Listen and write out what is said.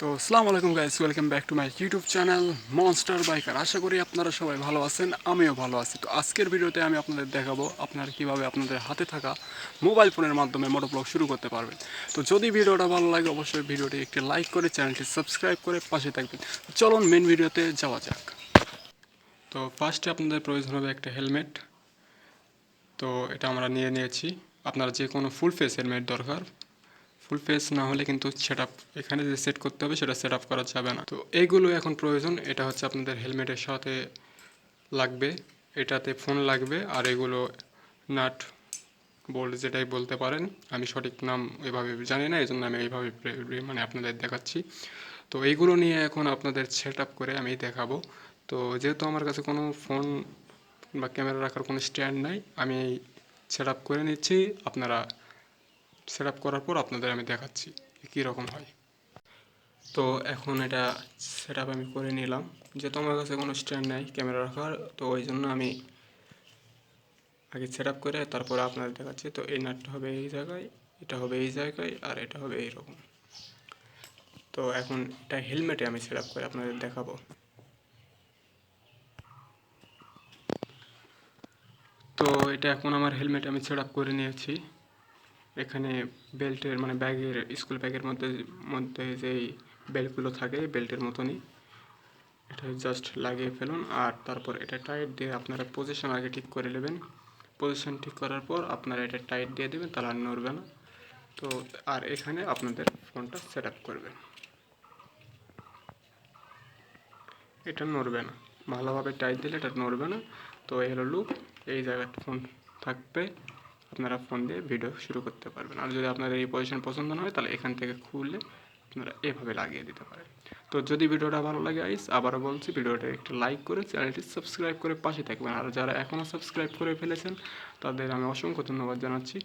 তো আসসালামু আলাইকুম guys welcome back to my YouTube channel Monster Biker আশা করি আপনারা সবাই ভালো আছেন, আমিও ভালো আছি। তো আজকের ভিডিওতে আমি আপনাদের দেখাবো আপনারা কীভাবে আপনাদের হাতে থাকা মোবাইল ফোনের মাধ্যমে মোটো ব্লগ শুরু করতে পারবেন। তো যদি ভিডিওটা ভালো লাগে, অবশ্যই ভিডিওটি একটি লাইক করে চ্যানেলটি সাবস্ক্রাইব করে পাশে থাকবেন। চলুন মেন ভিডিওতে যাওয়া যাক। তো ফার্স্টে আপনাদের প্রয়োজন হবে একটা হেলমেট তো এটা আমরা নিয়ে নিয়েছি। আপনার যে কোনো ফুল ফেস হেলমেট দরকার। ফুল ফেস না হলে কিন্তু সেট আপ এখানে যে সেট করতে হবে সেটা সেট আপ করা যাবে না। তো এইগুলো এখন প্রয়োজন, এটা হচ্ছে আপনাদের হেলমেটের সাথে লাগবে, এটাতে ফোন লাগবে, আর এগুলো নাট বোল্ট যেটাই বলতে পারেন, আমি সঠিক নাম এভাবে জানি না এই জন্য আমি এইভাবে মানে আপনাদের দেখাচ্ছি। তো এইগুলো নিয়ে এখন আপনাদের সেট আপ করে আমি দেখাবো। তো যেহেতু আমার কাছে কোনো ফোন বা ক্যামেরা রাখার কোনো স্ট্যান্ড নাই, আমি সেট আপ করে নিচ্ছি, আপনারা সেট আপ করার পর আপনাদের আমি দেখাচ্ছি রকম হয়। তো এখন এটা সেট আমি করে নিলাম। যেহেতু আমার কাছে কোনো স্ট্যান্ড নাই ক্যামেরা রাখার, তো ওই জন্য আমি আগে সেট করে তারপরে আপনাদের দেখাচ্ছি। তো এই নাটটা হবে এই জায়গায়, এটা হবে এই জায়গায়, আর এটা হবে এই রকম তো এখন এটা হেলমেটে আমি সেট করে আপনাদের দেখাবো। তো এটা এখন আমার হেলমেট আমি সেট করে নিয়েছি। এখানে বেল্টের মানে ব্যাগের, স্কুল ব্যাগের মধ্যে মধ্যে যেই বেল্টগুলো থাকে বেল্টের মতনই। এটা জাস্ট লাগিয়ে ফেলুন আর তারপর এটা টাইট দিয়ে আপনারা পজিশন আগে ঠিক করে নেবেন। পজিশন ঠিক করার পর আপনারা এটা টাইট দিয়ে দেবেন, তাহলে আর নড়বে না। তো আর এখানে আপনাদের ফোনটা সেট আপ করবেন। এটা নড়বে না। ভালোভাবে টাইট দিলে এটা নড়বে না। তো এই হলো লুক এই জায়গায় ফোন থাকবে। আপনারা ফোন দিয়ে ভিডিও শুরু করতে পারবেন। আর যদি আপনাদের এই পজিশন পছন্দ না হয়, তাহলে এখান থেকে খুলে আপনারা এভাবে লাগিয়ে দিতে পারেন। তো যদি ভিডিওটা ভালো লাগে আইস আবারও বলছি ভিডিওটা একটু লাইক করে চ্যানেলটি সাবস্ক্রাইব করে পাশে থাকবেন। আর যারা এখনও সাবস্ক্রাইব করে ফেলেছেন, তাদের আমি অসংখ্য ধন্যবাদ জানাচ্ছি।